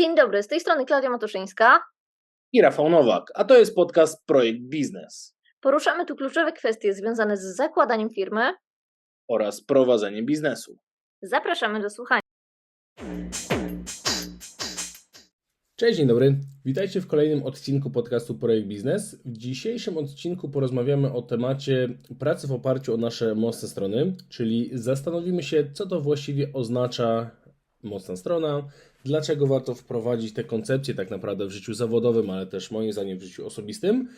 Dzień dobry, z tej strony Klaudia Matuszyńska. I Rafał Nowak, a to jest podcast Projekt Biznes Poruszamy tu kluczowe kwestie związane z zakładaniem firmy. oraz prowadzenie biznesu. Zapraszamy do słuchania. Cześć, dzień dobry. Witajcie w kolejnym odcinku podcastu Projekt Biznes. W dzisiejszym odcinku porozmawiamy o temacie pracy w oparciu o nasze mocne strony, czyli zastanowimy się, co to właściwie oznacza mocna strona, dlaczego warto wprowadzić te koncepcje tak naprawdę w życiu zawodowym, ale też moim zdaniem w życiu osobistym.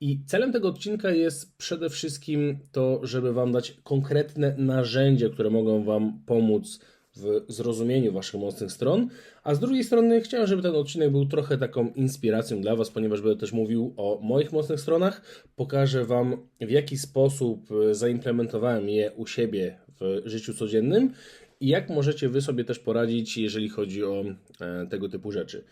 I celem tego odcinka jest przede wszystkim to, żeby Wam dać konkretne narzędzia, które mogą Wam pomóc w zrozumieniu Waszych mocnych stron, a z drugiej strony chciałem, żeby ten odcinek był trochę taką inspiracją dla Was, ponieważ będę też mówił o moich mocnych stronach. Pokażę Wam, w jaki sposób e, zaimplementowałem je u siebie w życiu codziennym i jak możecie Wy sobie też poradzić, jeżeli chodzi o e, tego typu rzeczy.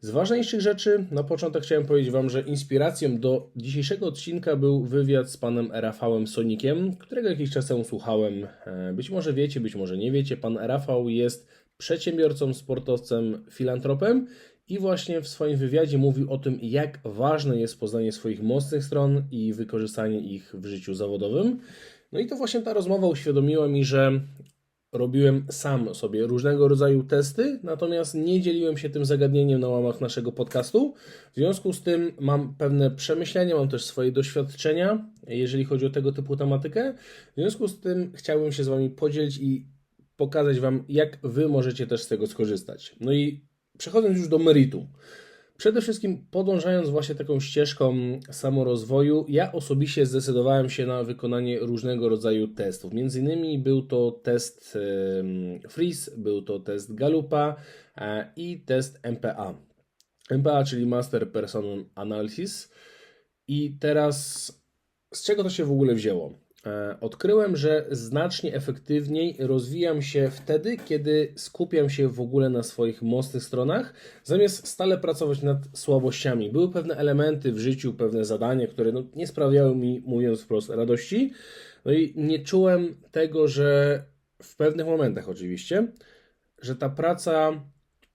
Z ważniejszych rzeczy, na początek chciałem powiedzieć Wam, że inspiracją do dzisiejszego odcinka był wywiad z panem Rafałem Sonikiem, którego jakiś czas temu słuchałem. E, Być może wiecie, być może nie wiecie, pan Rafał jest przedsiębiorcą, sportowcem, filantropem i właśnie w swoim wywiadzie mówił o tym, jak ważne jest poznanie swoich mocnych stron i wykorzystanie ich w życiu zawodowym. No i to właśnie ta rozmowa uświadomiła mi, że robiłem sam sobie różnego rodzaju testy, natomiast nie dzieliłem się tym zagadnieniem na łamach naszego podcastu. W związku z tym mam pewne przemyślenia, mam też swoje doświadczenia, jeżeli chodzi o tego typu tematykę. W związku z tym chciałbym się z Wami podzielić i pokazać Wam, jak Wy możecie też z tego skorzystać. No i przechodząc już do meritum. Przede wszystkim podążając właśnie taką ścieżką samorozwoju, ja osobiście zdecydowałem się na wykonanie różnego rodzaju testów. Między innymi był to test Freeze, był to test Galupa e, i test MPA. MPA, czyli Master Person Analysis. I teraz z czego to się w ogóle wzięło? E, Odkryłem, że znacznie efektywniej rozwijam się wtedy, kiedy skupiam się w ogóle na swoich mocnych stronach, zamiast stale pracować nad słabościami. Były pewne elementy w życiu, pewne zadania, które no, nie sprawiały mi, mówiąc wprost, radości. No i nie czułem tego, że w pewnych momentach oczywiście, że ta praca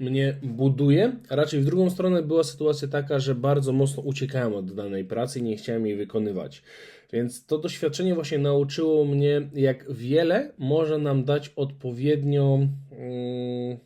mnie buduje, raczej w drugą stronę była sytuacja taka, że bardzo mocno uciekałem od danej pracy i nie chciałem jej wykonywać. Więc to doświadczenie właśnie nauczyło mnie, jak wiele może nam dać odpowiednią, mm,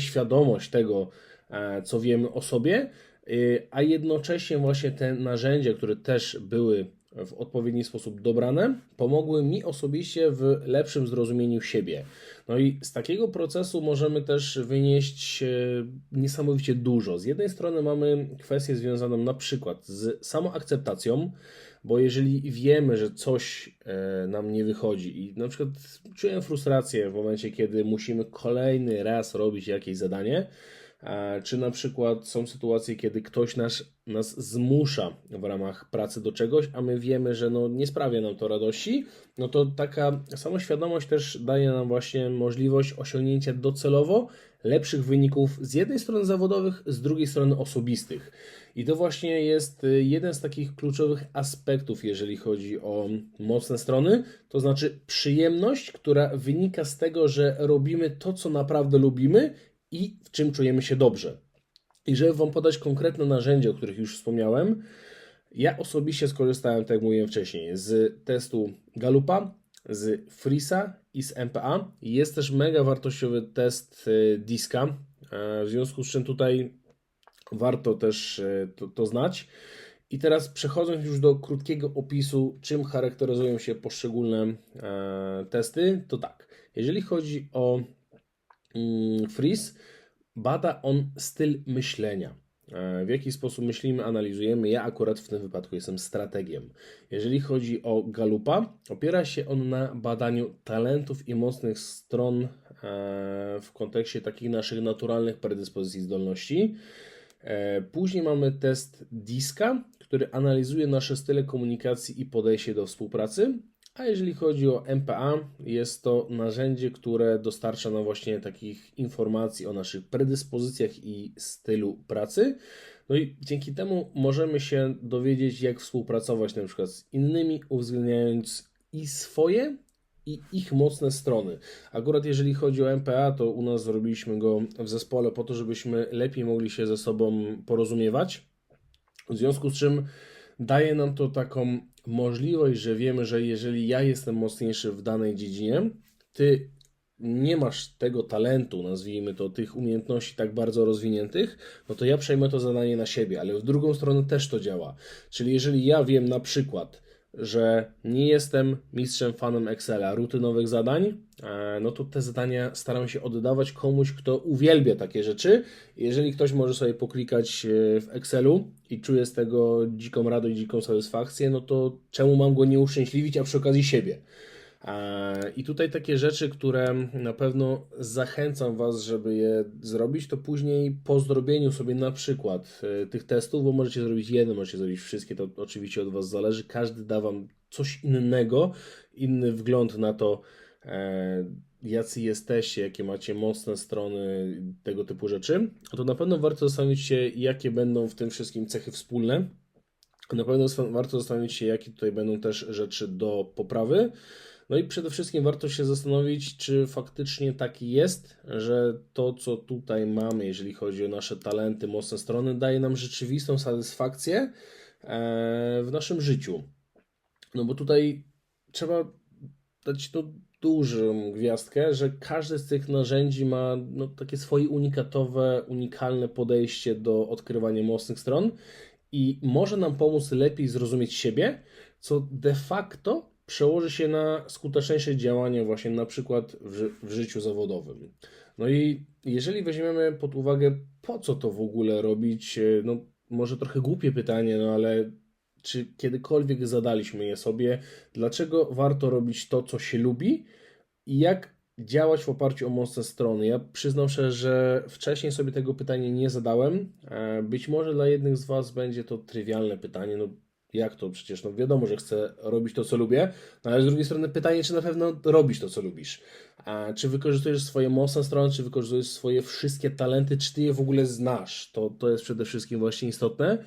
świadomość tego, e, co wiemy o sobie, y, a jednocześnie właśnie te narzędzia, które też były w odpowiedni sposób dobrane, pomogły mi osobiście w lepszym zrozumieniu siebie. No i z takiego procesu możemy też wynieść e, niesamowicie dużo. Z jednej strony mamy kwestię związaną na przykład z samoakceptacją, bo jeżeli wiemy, że coś e, nam nie wychodzi i na przykład czuję frustrację w momencie, kiedy musimy kolejny raz robić jakieś zadanie, czy na przykład są sytuacje, kiedy ktoś nas, nas zmusza w ramach pracy do czegoś, a my wiemy, że no nie sprawia nam to radości, no to taka samoświadomość też daje nam właśnie możliwość osiągnięcia docelowo lepszych wyników z jednej strony zawodowych, z drugiej strony osobistych. I to właśnie jest y, jeden z takich kluczowych aspektów, jeżeli chodzi o mocne strony, to znaczy przyjemność, która wynika z tego, że robimy to, co naprawdę lubimy i w czym czujemy się dobrze. I żeby Wam podać konkretne narzędzia, o których już wspomniałem, ja osobiście skorzystałem, tak jak mówiłem wcześniej, z testu Galupa, z Frisa i z MPA. Jest też mega wartościowy test y, Diska, e, w związku z czym tutaj warto też e, to, to znać. I teraz przechodząc już do krótkiego opisu, czym charakteryzują się poszczególne e, testy, to tak. Jeżeli chodzi o mm, Freeze, bada on styl myślenia. E, W jaki sposób myślimy, analizujemy. Ja akurat w tym wypadku jestem strategiem. Jeżeli chodzi o Galupa, opiera się on na badaniu talentów i mocnych stron e, w kontekście takich naszych naturalnych predyspozycji, zdolności. E, Później mamy test DISKA, który analizuje nasze style komunikacji i podejście do współpracy. A jeżeli chodzi o MPA, jest to narzędzie, które dostarcza nam właśnie takich informacji o naszych predyspozycjach i stylu pracy. No i dzięki temu możemy się dowiedzieć, jak współpracować na przykład z innymi, uwzględniając i swoje, i ich mocne strony. Akurat jeżeli chodzi o MPA, to u nas zrobiliśmy go w zespole po to, żebyśmy lepiej mogli się ze sobą porozumiewać. W związku z czym daje nam to taką możliwość, że wiemy, że jeżeli ja jestem mocniejszy w danej dziedzinie, ty nie masz tego talentu, nazwijmy to, tych umiejętności tak bardzo rozwiniętych, no to ja przejmę to zadanie na siebie, ale w drugą stronę też to działa. Czyli jeżeli ja wiem na przykład, że nie jestem mistrzem fanem Excela, rutynowych zadań, e, no to te zadania staram się oddawać komuś, kto uwielbia takie rzeczy. Jeżeli ktoś może sobie poklikać e, w Excelu i czuje z tego dziką radość, dziką satysfakcję, no to czemu mam go nie uszczęśliwić, a przy okazji siebie? E, I tutaj takie rzeczy, które na pewno zachęcam Was, żeby je zrobić, to później po zrobieniu sobie na przykład e, tych testów, bo możecie zrobić jeden, możecie zrobić wszystkie, to oczywiście od Was zależy. Każdy da Wam coś innego, inny wgląd na to, e, jacy jesteście, jakie macie mocne strony, tego typu rzeczy. To na pewno warto zastanowić się, jakie będą w tym wszystkim cechy wspólne. Na pewno warto zastanowić się, jakie tutaj będą też rzeczy do poprawy. No i przede wszystkim warto się zastanowić, czy faktycznie tak jest, że to, co tutaj mamy, jeżeli chodzi o nasze talenty, mocne strony, daje nam rzeczywistą satysfakcję e, w naszym życiu. No bo tutaj trzeba dać to dużą gwiazdkę, że każde z tych narzędzi ma no, takie swoje unikatowe, unikalne podejście do odkrywania mocnych stron i może nam pomóc lepiej zrozumieć siebie, co de facto przełoży się na skuteczniejsze działanie właśnie na przykład w, w życiu zawodowym. No i jeżeli weźmiemy pod uwagę, po co to w ogóle robić, e, no może trochę głupie pytanie, no ale czy kiedykolwiek zadaliśmy je sobie, dlaczego warto robić to, co się lubi i jak działać w oparciu o mocne strony. Ja przyznam się, że wcześniej sobie tego pytania nie zadałem. E, być może dla jednych z Was będzie to trywialne pytanie, no jak to? Przecież no wiadomo, że chcę robić to, co lubię, no ale z drugiej strony pytanie, czy na pewno robisz to, co lubisz. A czy wykorzystujesz swoje mocne strony, czy wykorzystujesz swoje wszystkie talenty, czy ty je w ogóle znasz? To, to jest przede wszystkim właśnie istotne.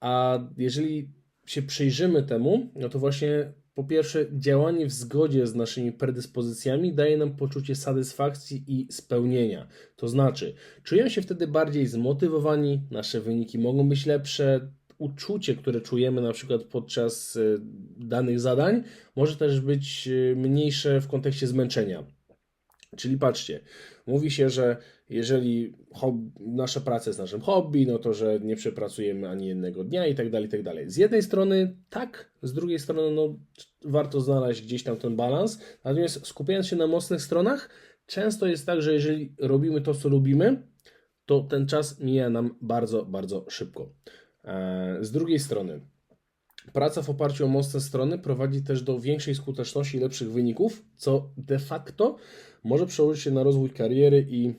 A jeżeli się przyjrzymy temu, no to właśnie po pierwsze, działanie w zgodzie z naszymi predyspozycjami daje nam poczucie satysfakcji i spełnienia. To znaczy, czujemy się wtedy bardziej zmotywowani, nasze wyniki mogą być lepsze, uczucie, które czujemy na przykład podczas y, danych zadań, może też być y, mniejsze w kontekście zmęczenia. Czyli patrzcie, mówi się, że jeżeli hobby, nasza praca jest naszym hobby, no to że nie przepracujemy ani jednego dnia i tak dalej, i tak dalej. Z jednej strony tak, z drugiej strony no, warto znaleźć gdzieś tam ten balans, natomiast skupiając się na mocnych stronach, często jest tak, że jeżeli robimy to, co lubimy, to ten czas mija nam bardzo, bardzo szybko. E, z drugiej strony, praca w oparciu o mocne strony prowadzi też do większej skuteczności i lepszych wyników, co de facto może przełożyć się na rozwój kariery i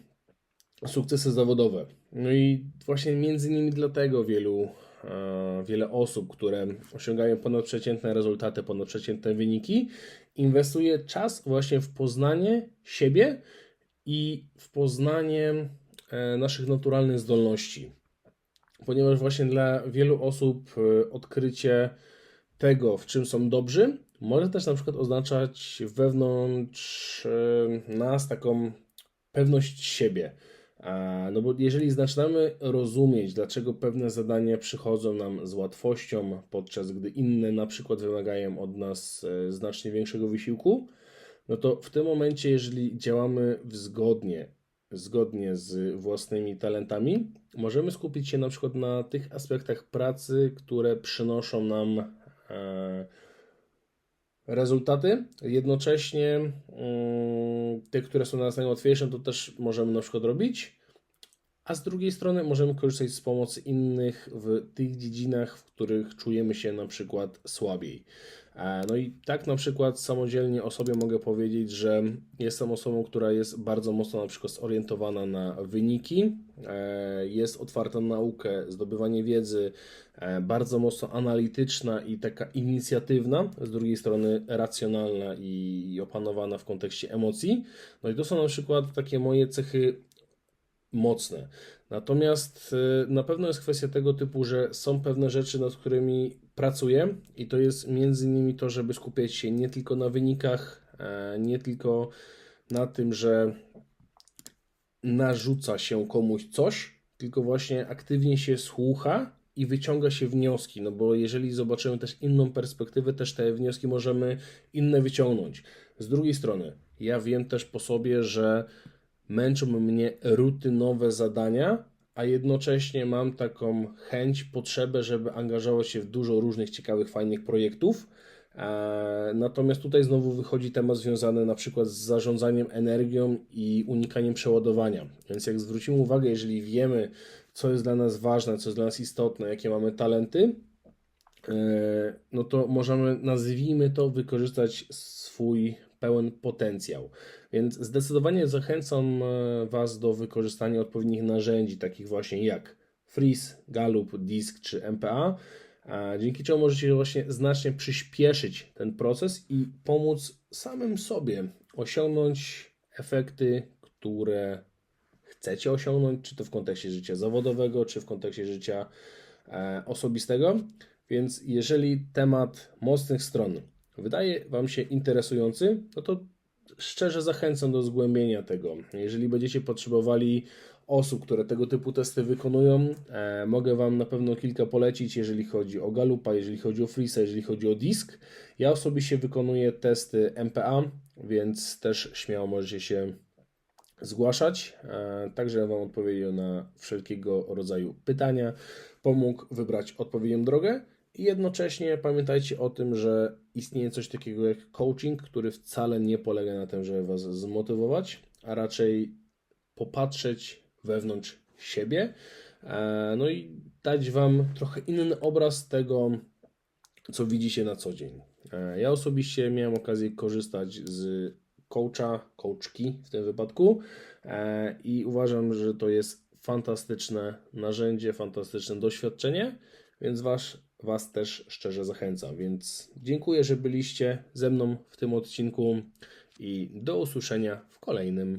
sukcesy zawodowe. No i właśnie między innymi dlatego wielu, e, wiele osób, które osiągają ponadprzeciętne rezultaty, ponadprzeciętne wyniki, inwestuje czas właśnie w poznanie siebie i w poznanie e, naszych naturalnych zdolności ponieważ właśnie dla wielu osób e, odkrycie tego, w czym są dobrzy, może też na przykład oznaczać wewnątrz e, nas taką pewność siebie. No bo jeżeli zaczynamy rozumieć, dlaczego pewne zadania przychodzą nam z łatwością, podczas gdy inne na przykład wymagają od nas e, znacznie większego wysiłku, no to w tym momencie, jeżeli działamy zgodnie zgodnie z własnymi talentami, możemy skupić się na przykład na tych aspektach pracy, które przynoszą nam e, rezultaty. Jednocześnie mm, te, które są dla nas najłatwiejsze, to też możemy na przykład robić. A z drugiej strony możemy korzystać z pomocy innych w tych dziedzinach, w których czujemy się na przykład słabiej. E, no i tak na przykład samodzielnie o sobie mogę powiedzieć, że jestem osobą, która jest bardzo mocno na przykład zorientowana na wyniki, e, jest otwarta na naukę, zdobywanie wiedzy, e, bardzo mocno analityczna i taka inicjatywna, z drugiej strony racjonalna i opanowana w kontekście emocji. No i to są na przykład takie moje cechy mocne. Natomiast na pewno jest kwestia tego typu, że są pewne rzeczy, nad którymi pracuję i to jest między innymi to, żeby skupiać się nie tylko na wynikach, E, Nie tylko na tym, że narzuca się komuś coś, tylko właśnie aktywnie się słucha i wyciąga się wnioski, no bo jeżeli zobaczymy też inną perspektywę, też te wnioski możemy inne wyciągnąć. Z drugiej strony, ja wiem też po sobie, że męczą mnie rutynowe zadania, a jednocześnie mam taką chęć, potrzebę, żeby angażować się w dużo różnych ciekawych, fajnych projektów. E, Natomiast tutaj znowu wychodzi temat związany na przykład z zarządzaniem energią i unikaniem przeładowania. Więc jak zwrócimy uwagę, jeżeli wiemy, co jest dla nas ważne, co jest dla nas istotne, jakie mamy talenty, e, no to możemy, nazwijmy to, wykorzystać swój pełen potencjał. Więc zdecydowanie zachęcam e, Was do wykorzystania odpowiednich narzędzi, takich właśnie jak Freeze, Gallup, Disk czy MPA, dzięki czemu możecie właśnie znacznie przyspieszyć ten proces i pomóc samym sobie osiągnąć efekty, które chcecie osiągnąć, czy to w kontekście życia zawodowego, czy w kontekście życia e, osobistego. Więc jeżeli temat mocnych stron wydaje Wam się interesujący, no to szczerze zachęcam do zgłębienia tego. Jeżeli będziecie potrzebowali osób, które tego typu testy wykonują, e, mogę Wam na pewno kilka polecić, jeżeli chodzi o Galupa, jeżeli chodzi o Freeza, jeżeli chodzi o Disk. Ja osobiście wykonuję testy MPA, więc też śmiało możecie się zgłaszać, e, tak Wam odpowiedział na wszelkiego rodzaju pytania, pomógł wybrać odpowiednią drogę i jednocześnie pamiętajcie o tym, że istnieje coś takiego jak coaching, który wcale nie polega na tym, żeby Was zmotywować, a raczej popatrzeć wewnątrz siebie, e, no i dać Wam trochę inny obraz tego, co widzicie na co dzień. E, Ja osobiście miałem okazję korzystać z coacha, coachki w tym wypadku e, i uważam, że to jest fantastyczne narzędzie, fantastyczne doświadczenie, więc was, was też szczerze zachęcam. Więc dziękuję, że byliście ze mną w tym odcinku i do usłyszenia w kolejnym.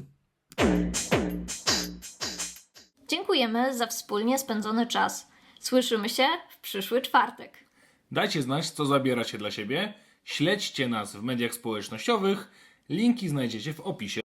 Dziękujemy za wspólnie spędzony czas. Słyszymy się w przyszły czwartek. Dajcie znać, co zabieracie dla siebie. Śledźcie nas w mediach społecznościowych. Linki znajdziecie w opisie.